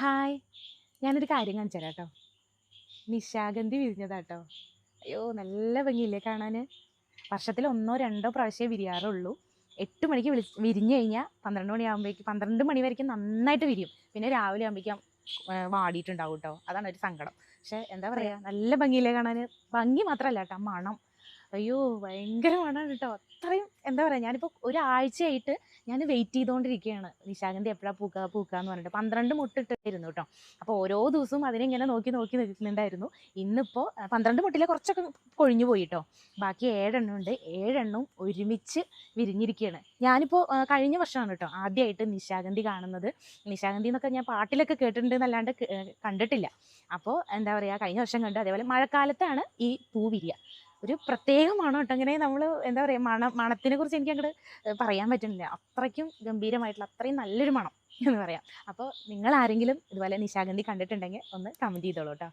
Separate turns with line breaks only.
Hi ഞാനൊരു കാര്യം കാണിച്ചു തരാം കേട്ടോ നിശാഗന്ധി വിരിഞ്ഞതാട്ടോ. അയ്യോ നല്ല ഭംഗിയില്ലേ കാണാൻ വർഷത്തിൽ ഒന്നോ രണ്ടോ പ്രാവശ്യമേ വിരിയാറുള്ളൂ. എട്ട് മണിക്ക് വിളി വിരിഞ്ഞു കഴിഞ്ഞാൽ പന്ത്രണ്ട് മണിയാകുമ്പോഴേക്കും പന്ത്രണ്ട് മണി വരയ്ക്കും നന്നായിട്ട് വിരിയും. പിന്നെ രാവിലെ ആകുമ്പോഴേക്കും വാടിയിട്ടുണ്ടാവും കേട്ടോ അതാണ് ഒരു സങ്കടം. പക്ഷെ എന്താ പറയുക നല്ല ഭംഗിയില്ലേ കാണാൻ ഭംഗി മാത്രമല്ല കേട്ടോ മണം. അയ്യോ ഭയങ്കര മണമാണ് കേട്ടോ അത്രയും എന്താ പറയുക ഞാനിപ്പോൾ ഒരാഴ്ചയായിട്ട് ഞാൻ വെയിറ്റ് ചെയ്തുകൊണ്ടിരിക്കുകയാണ് നിശാഗന്ധി എപ്പോഴാണ് പൂക്ക പൂക്കുക എന്ന് പറഞ്ഞിട്ട്. പന്ത്രണ്ട് മുട്ടിട്ടായിരുന്നു കേട്ടോ. അപ്പോൾ ഓരോ ദിവസവും അതിനിങ്ങനെ നോക്കി നോക്കി നിൽക്കുന്നുണ്ടായിരുന്നു. ഇന്നിപ്പോൾ പന്ത്രണ്ട് മുട്ടിലെ കുറച്ചൊക്കെ കൊഴിഞ്ഞു പോയി കേട്ടോ. ബാക്കി ഏഴെണ്ണം ഉണ്ട്. ഏഴെണ്ണം ഒരുമിച്ച് വിരിഞ്ഞിരിക്കുകയാണ് ഞാനിപ്പോൾ കഴിഞ്ഞ വർഷമാണ് കേട്ടോ ആദ്യമായിട്ട് നിശാഗന്ധി കാണുന്നത്. നിശാഗന്ധി എന്നൊക്കെ ഞാൻ പാട്ടിലൊക്കെ കേട്ടിട്ടുണ്ട് എന്നല്ലാണ്ട് കണ്ടിട്ടില്ല. അപ്പോൾ എന്താ പറയുക കഴിഞ്ഞ വർഷം കണ്ടു. അതേപോലെ മഴക്കാലത്താണ് ഈ പൂ വിരിയുക ഒരു പ്രത്യേക മണം കേട്ടോ ഇങ്ങനെ നമ്മൾ എന്താ പറയുക മണം മണത്തിനെ കുറിച്ച് എനിക്ക് അങ്ങോട്ട് പറയാൻ പറ്റുന്നില്ല. അത്രയ്ക്കും ഗംഭീരമായിട്ടുള്ള അത്രയും നല്ലൊരു മണം എന്ന് പറയാം. അപ്പോൾ നിങ്ങൾ ആരെങ്കിലും ഇതുപോലെ നിശാഗന്ധി കണ്ടിട്ടുണ്ടെങ്കിൽ ഒന്ന് കമന്റ് ചെയ്തോളൂ കേട്ടോ